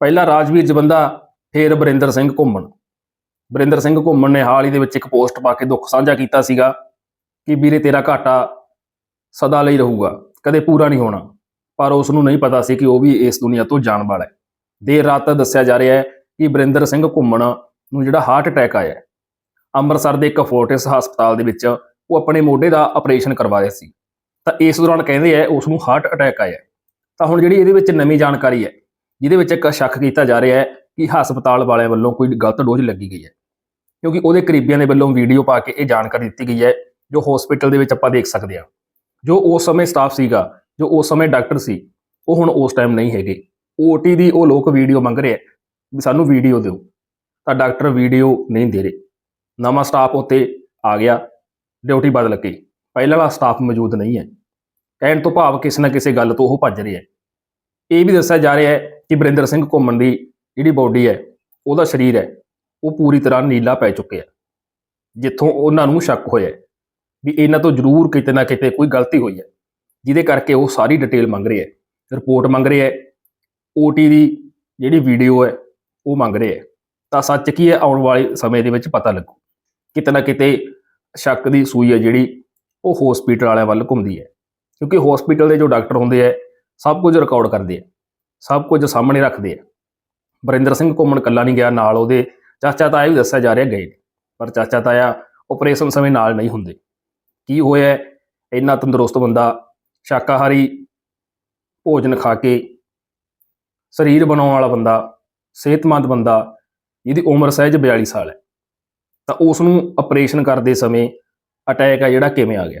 ਪਹਿਲਾ ਰਾਜਵੀਰ ਜਵੰਦਾ ਫਿਰ ਬਰਿੰਦਰ ਸਿੰਘ ਘੁੰਮਣ। ਬਰਿੰਦਰ ਸਿੰਘ ਘੁੰਮਣ ਨੇ ਹਾਲ ਹੀ ਦੇ ਵਿੱਚ ਇੱਕ ਪੋਸਟ ਪਾ ਕੇ ਦੁੱਖ ਸਾਂਝਾ ਕੀਤਾ ਸੀਗਾ ਕਿ ਵੀਰੇ ਤੇਰਾ ਘਾਟਾ ਸਦਾ ਲਈ ਰਹੂਗਾ, ਕਦੇ ਪੂਰਾ ਨਹੀਂ ਹੋਣਾ। ਪਰ ਉਸ ਨੂੰ ਨਹੀਂ ਪਤਾ ਸੀ ਕਿ ਉਹ ਵੀ ਇਸ ਦੁਨੀਆ ਤੋਂ ਜਾਣ ਵਾਲਾ ਹੈ। ਦੇਰ ਰਾਤ ਦੱਸਿਆ ਜਾ ਰਿਹਾ ਹੈ ਕਿ ਬਰਿੰਦਰ ਸਿੰਘ ਘੁੰਮਣ ਨੂੰ ਜਿਹੜਾ ਹਾਰਟ ਅਟੈਕ ਆਇਆ ਅੰਮ੍ਰਿਤਸਰ ਦੇ ਇੱਕ ਫੋਰਟਿਸ ਹਸਪਤਾਲ ਦੇ ਵਿੱਚ ਉਹ ਆਪਣੇ ਮੋਢੇ ਦਾ ਆਪਰੇਸ਼ਨ ਕਰਵਾ ਰਿਹਾ ਸੀ। ਤਾਂ ਇਸ ਦੌਰਾਨ ਕਹਿੰਦੇ ਆ ਉਸ ਨੂੰ ਹਾਰਟ ਅਟੈਕ ਆਇਆ ਤਾਂ ਹੁਣ ਜਿਹੜੀ ਇਹਦੇ ਵਿੱਚ ਨਵੀਂ ਜਾਣਕਾਰੀ ਹੈ ਜਿਹਦੇ ਵਿੱਚ ਇੱਕ ਸ਼ੱਕ ਕੀਤਾ ਜਾ ਰਿਹਾ ਹੈ ਕਿ ਹਸਪਤਾਲ ਵਾਲਿਆਂ ਵੱਲੋਂ ਕੋਈ ਗਲਤ ਡੋਜ਼ ਲੱਗੀ ਗਈ ਹੈ। ਕਿਉਂਕਿ ਉਹਦੇ ਕਰੀਬੀਆਂ ਦੇ ਵੱਲੋਂ ਵੀਡੀਓ ਪਾ ਕੇ ਇਹ ਜਾਣਕਾਰੀ ਦਿੱਤੀ ਗਈ ਹੈ, ਜੋ ਹਸਪੀਟਲ ਦੇ ਵਿੱਚ ਆਪਾਂ ਦੇਖ ਸਕਦੇ ਹਾਂ। ਜੋ ਉਸ ਸਮੇਂ ਸਟਾਫ ਸੀਗਾ, ਜੋ ਉਸ ਸਮੇਂ ਡਾਕਟਰ ਸੀ, ਉਹ ਹੁਣ ਉਸ ਟਾਈਮ ਨਹੀਂ ਹੈਗੇ। ਓਟੀ ਦੀ ਉਹ ਲੋਕ ਵੀਡੀਓ ਮੰਗ ਰਹੇ ਆ ਵੀ ਸਾਨੂੰ ਵੀਡੀਓ ਦਿਓ। ਤਾਂ ਡਾਕਟਰ ਵੀਡੀਓ ਨਹੀਂ ਦੇ ਰਹੇ। ਨਵਾਂ ਸਟਾਫ ਉੱਤੇ ਆ ਗਿਆ ਡਿਊਟੀ ਬਦਲ ਕੇ। ਪਹਿਲਾਂ ਵਾਲਾ ਸਟਾਫ ਮੌਜੂਦ ਨਹੀਂ ਹੈ। ਕਹਿਣ ਤੋਂ ਭਾਵ ਕਿਸੇ ਨਾ ਕਿਸੇ ਗੱਲ ਤੋਂ ਉਹ ਭੱਜ ਰਿਹਾ ਹੈ। ਇਹ ਵੀ ਦੱਸਿਆ ਜਾ ਰਿਹਾ ਹੈ ਕਿ ਬਰਿੰਦਰ ਸਿੰਘ ਘੁੰਮਣ ਦੀ ਜਿਹੜੀ ਬਾਡੀ ਹੈ, ਉਹਦਾ ਸਰੀਰ ਹੈ, ਉਹ ਪੂਰੀ ਤਰ੍ਹਾਂ ਨੀਲਾ ਪੈ ਚੁੱਕਿਆ ਜਿੱਥੋਂ ਉਹਨਾਂ ਨੂੰ ਸ਼ੱਕ ਹੋਇਆ ਵੀ ਇਹਨਾਂ ਤੋਂ ਜ਼ਰੂਰ ਕਿਤੇ ਨਾ ਕਿਤੇ ਕੋਈ ਗਲਤੀ ਹੋਈ ਹੈ, ਜਿਹਦੇ ਕਰਕੇ ਉਹ ਸਾਰੀ ਡਿਟੇਲ ਮੰਗ ਰਹੇ ਹੈ। ਰਿਪੋਰਟ ਮੰਗ ਰਹੇ ਹੈ ਓਟੀ ਦੀ ਜਿਹੜੀ ਵੀਡੀਓ ਹੈ, ਉਹ ਮੰਗ ਰਹੇ ਹੈ। ਤਾਂ ਸੱਚ ਕੀ ਹੈ, ਆਉਣ ਵਾਲੇ ਸਮੇਂ ਦੇ ਵਿੱਚ ਪਤਾ ਲੱਗੂ। ਕਿਤੇ ਨਾ ਕਿਤੇ ਸ਼ੱਕ ਦੀ ਸੂਈ ਹੈ ਜਿਹੜੀ, ਉਹ ਹਸਪੀਟਲ ਵਾਲਿਆਂ ਵੱਲ ਘੁੰਮਦੀ ਹੈ। ਕਿਉਂਕਿ ਹਸਪੀਟਲ ਦੇ ਜੋ ਡਾਕਟਰ ਹੁੰਦੇ ਆ ਸਭ ਕੁਝ ਰਿਕਾਰਡ ਕਰਦੇ ਆ ਸਭ ਕੁਝ ਸਾਹਮਣੇ ਰੱਖਦੇ ਆ। ਬਰਿੰਦਰ ਸਿੰਘ ਘੁੰਮਣ ਕੱਲਾ ਨਹੀਂ ਗਿਆ, ਨਾਲ ਉਹਦੇ ਚਾਚਾ ਤਾਇਆ ਵੀ ਦੱਸਿਆ ਜਾ ਰਿਹਾ ਗਏ ਨੇ। ਪਰ ਚਾਚਾ ਤਾਇਆ ਆਪਰੇਸ਼ਨ ਸਮੇਂ ਨਾਲ ਨਹੀਂ ਹੁੰਦੇ। ਕੀ ਹੋਇਆ? ਇੰਨਾ ਤੰਦਰੁਸਤ ਬੰਦਾ ਸ਼ਾਕਾਹਾਰੀ ਭੋਜਨ ਖਾ ਕੇ ਸਰੀਰ ਬਣਾਉਣ ਵਾਲਾ ਬੰਦਾ, ਸਿਹਤਮੰਦ ਬੰਦਾ, ਜਿਹਦੀ ਉਮਰ ਸਹਿਜ 42 ਸਾਲ ਹੈ, ਤਾਂ ਉਸ ਨੂੰ ਆਪਰੇਸ਼ਨ ਕਰਦੇ ਸਮੇਂ ਅਟੈਕ ਆ ਜਿਹੜਾ ਕਿਵੇਂ ਆ ਗਿਆ।